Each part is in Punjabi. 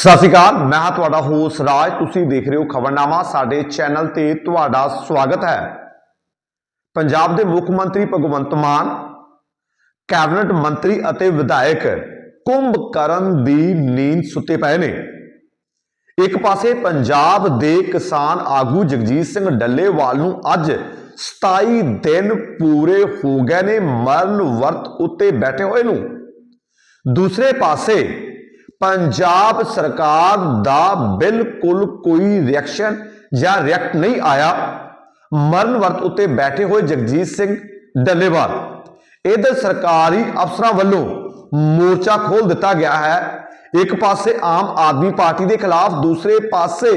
ਸਤਿ ਸ਼੍ਰੀ ਅਕਾਲ, ਮੈਂ ਹਾਂ ਤੁਹਾਡਾ ਹੋਸ਼ ਰਾਜ। ਤੁਸੀਂ ਦੇਖ ਰਹੇ ਹੋ ਖਬਰਨਾਮਾ, ਸਾਡੇ ਚੈਨਲ ਤੇ ਤੁਹਾਡਾ ਸਵਾਗਤ ਹੈ। ਪੰਜਾਬ ਦੇ ਮੁੱਖ ਮੰਤਰੀ ਭਗਵੰਤ ਮਾਨ, ਕੈਬਨਿਟ ਮੰਤਰੀ ਅਤੇ ਵਿਧਾਇਕ ਕੁੰਭਕਰਨ ਦੀ ਨੀਂਦ ਸੁੱਤੇ ਪਏ ਨੇ। ਇੱਕ ਪਾਸੇ ਪੰਜਾਬ ਦੇ ਕਿਸਾਨ ਆਗੂ ਜਗਜੀਤ ਸਿੰਘ ਡੱਲੇਵਾਲ ਨੂੰ ਅੱਜ 27 ਦਿਨ ਪੂਰੇ ਹੋ ਗਏ ਨੇ ਮਰਨ ਵਰਤ ਉੱਤੇ ਬੈਠੇ ਹੋਏ ਨੂੰ। ਦੂਸਰੇ ਪਾਸੇ ਪੰਜਾਬ ਸਰਕਾਰ ਦਾ ਬਿਲਕੁਲ ਕੋਈ ਰਿਐਕਸ਼ਨ ਜਾਂ ਰਿਐਕਟ ਨਹੀਂ ਆਇਆ। ਮਰਨ ਵਰਤ ਉੱਤੇ ਬੈਠੇ ਹੋਏ ਜਗਜੀਤ ਸਿੰਘ ਡੱਲੇਵਾਲ। ਇਹਦੇ ਸਰਕਾਰੀ ਅਫਸਰਾਂ ਵੱਲੋਂ ਮੋਰਚਾ ਖੋਲ ਦਿੱਤਾ ਗਿਆ ਹੈ। ਇੱਕ ਪਾਸੇ ਆਮ ਆਦਮੀ ਪਾਰਟੀ ਦੇ ਖਿਲਾਫ ਦੂਸਰੇ ਪਾਸੇ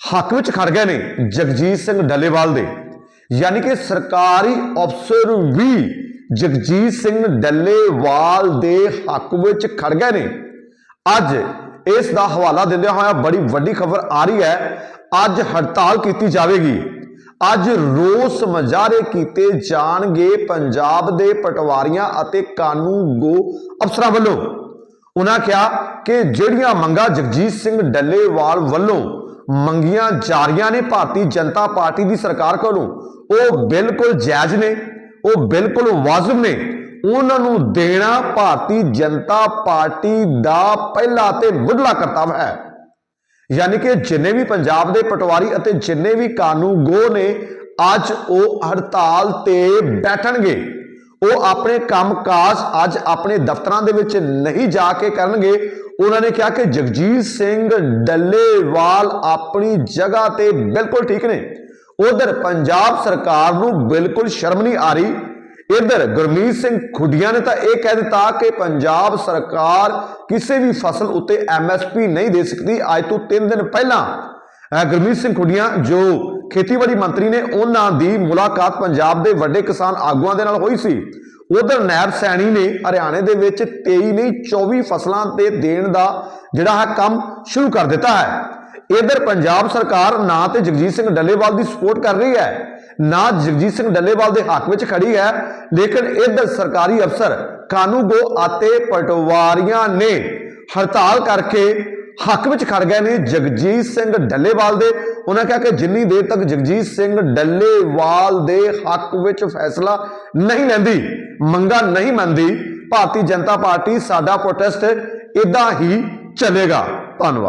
ਹੱਕ ਵਿੱਚ ਖੜ ਗਏ ਨੇ ਜਗਜੀਤ ਸਿੰਘ ਡੱਲੇਵਾਲ ਦੇ। ਯਾਨੀ ਕਿ ਸਰਕਾਰੀ ਅਫਸਰ ਵੀ ਜਗਜੀਤ ਸਿੰਘ ਡੱਲੇਵਾਲ ਦੇ ਹੱਕ ਵਿੱਚ ਖੜ ਗਏ ਨੇ। ਅੱਜ ਇਸ ਦਾ ਹਵਾਲਾ ਦਿੰਦਿਆਂ ਹੋਇਆ ਬੜੀ ਵੱਡੀ ਖਬਰ ਆ ਰਹੀ ਹੈ। ਅੱਜ ਹੜਤਾਲ ਕੀਤੀ ਜਾਵੇਗੀ। ਅੱਜ ਰੋਸ ਮਜ਼ਾਰੇ ਕੀਤੇ ਜਾਣਗੇ ਪੰਜਾਬ ਦੇ ਪਟਵਾਰੀਆਂ ਅਤੇ ਕਾਨੂੰਗੋ ਅਫਸਰਾਂ ਵੱਲੋਂ। ਉਹਨਾਂ ਕਿਹਾ ਕਿ ਜਿਹੜੀਆਂ ਮੰਗਾਂ ਜਗਜੀਤ ਸਿੰਘ ਡੱਲੇਵਾਲ ਵੱਲੋਂ ਮੰਗੀਆਂ ਜਾ ਰਹੀਆਂ ਨੇ ਭਾਰਤੀ ਜਨਤਾ ਪਾਰਟੀ ਦੀ ਸਰਕਾਰ ਕੋਲੋਂ, ਉਹ ਬਿਲਕੁਲ ਜਾਇਜ਼ ਨੇ, ਉਹ ਬਿਲਕੁਲ ਵਾਜਬ ਨੇ। ਉਹਨਾਂ ਨੂੰ ਦੇਣਾ ਭਾਰਤੀ ਜਨਤਾ ਪਾਰਟੀ ਦਾ ਪਹਿਲਾ ਤੇ ਮੁੱਢਲਾ ਕਰਤੱਵ ਹੈ। ਯਾਨੀ ਕਿ ਜਿੰਨੇ ਵੀ ਪੰਜਾਬ ਦੇ ਪਟਵਾਰੀ ਅਤੇ ਜਿੰਨੇ ਵੀ ਕਾਨੂੰਗੋ ਨੇ ਅੱਜ ਉਹ ਹੜਤਾਲ ਤੇ ਬੈਠਣਗੇ। ਉਹ ਆਪਣੇ ਕੰਮਕਾਜ ਅੱਜ ਆਪਣੇ ਦਫ਼ਤਰਾਂ ਦੇ ਵਿੱਚ ਨਹੀਂ ਜਾ ਕੇ ਕਰਨਗੇ। ਉਹਨਾਂ ਨੇ ਕਿਹਾ ਕਿ ਜਗਜੀਤ ਸਿੰਘ ਡੱਲੇਵਾਲ ਆਪਣੀ ਜਗ੍ਹਾ ਤੇ ਬਿਲਕੁਲ ਠੀਕ ਨੇ। ਉਧਰ ਪੰਜਾਬ ਸਰਕਾਰ ਨੂੰ ਬਿਲਕੁਲ ਸ਼ਰਮ ਨਹੀਂ ਆ ਰਹੀ। ਇਧਰ ਗੁਰਮੀਤ ਸਿੰਘ ਖੁੱਡੀਆਂ ਨੇ ਤਾਂ ਇਹ ਕਹਿ ਦਿੱਤਾ ਕਿ ਪੰਜਾਬ ਸਰਕਾਰ ਕਿਸੇ ਵੀ ਫਸਲ ਉੱਤੇ ਐਮਐਸਪੀ ਨਹੀਂ ਦੇ ਸਕਦੀ। ਅੱਜ ਤੋਂ 3 ਦਿਨ ਪਹਿਲਾਂ ਗੁਰਮੀਤ ਸਿੰਘ ਖੁੱਡੀਆਂ ਜੋ ਖੇਤੀਬਾੜੀ ਮੰਤਰੀ ਨੇ, ਉਹਨਾਂ ਦੀ ਮੁਲਾਕਾਤ ਪੰਜਾਬ ਦੇ ਵੱਡੇ ਕਿਸਾਨ ਆਗੂਆਂ ਦੇ ਨਾਲ ਹੋਈ ਸੀ। ਉਧਰ ਨੈਬ ਸੈਣੀ ਨੇ ਹਰਿਆਣੇ ਦੇ ਵਿੱਚ 23 ਨਹੀਂ 24 ਫਸਲਾਂ ਤੇ ਦੇਣ ਦਾ ਜਿਹੜਾ ਹੈ ਕੰਮ ਸ਼ੁਰੂ ਕਰ ਦਿੱਤਾ ਹੈ। ਇਧਰ ਪੰਜਾਬ ਸਰਕਾਰ ਨਾ ਤੇ ਜਗਜੀਤ ਸਿੰਘ ਡੱਲੇਵਾਲ ਦੀ ਸਪੋਰਟ ਕਰ ਰਹੀ ਹੈ, ਨਾ ਜਗਜੀਤ ਸਿੰਘ ਡੱਲੇਵਾਲ ਦੇ ਹੱਕ ਵਿੱਚ ਖੜੀ ਹੈ, ਲੇਕਿਨ ਇਧਰ ਸਰਕਾਰੀ ਅਫਸਰ ਕਾਨੂੰਗੋ ਅਤੇ ਪਟਵਾਰੀਆਂ ਨੇ ਹੜਤਾਲ ਕਰਕੇ ਹੱਕ ਵਿੱਚ ਖੜ ਗਏ ਨੇ ਜਗਜੀਤ ਸਿੰਘ ਡੱਲੇਵਾਲ ਦੇ। ਉਹਨਾਂ ਕਿਹਾ ਕਿ ਜਿੰਨੀ ਦੇਰ ਤੱਕ ਜਗਜੀਤ ਸਿੰਘ ਡੱਲੇਵਾਲ ਦੇ ਹੱਕ ਵਿੱਚ ਫੈਸਲਾ ਨਹੀਂ ਲੈਂਦੀ, ਮੰਗਾ ਨਹੀਂ ਮੰਨਦੀ, ਭਾਰਤੀ ਜਨਤਾ ਪਾਰਟੀ ਸਾਡਾ ਪ੍ਰੋਟੈਸਟ ਇਦਾਂ ਹੀ ਚੱਲੇਗਾ। ਧੰਨਵਾਦ।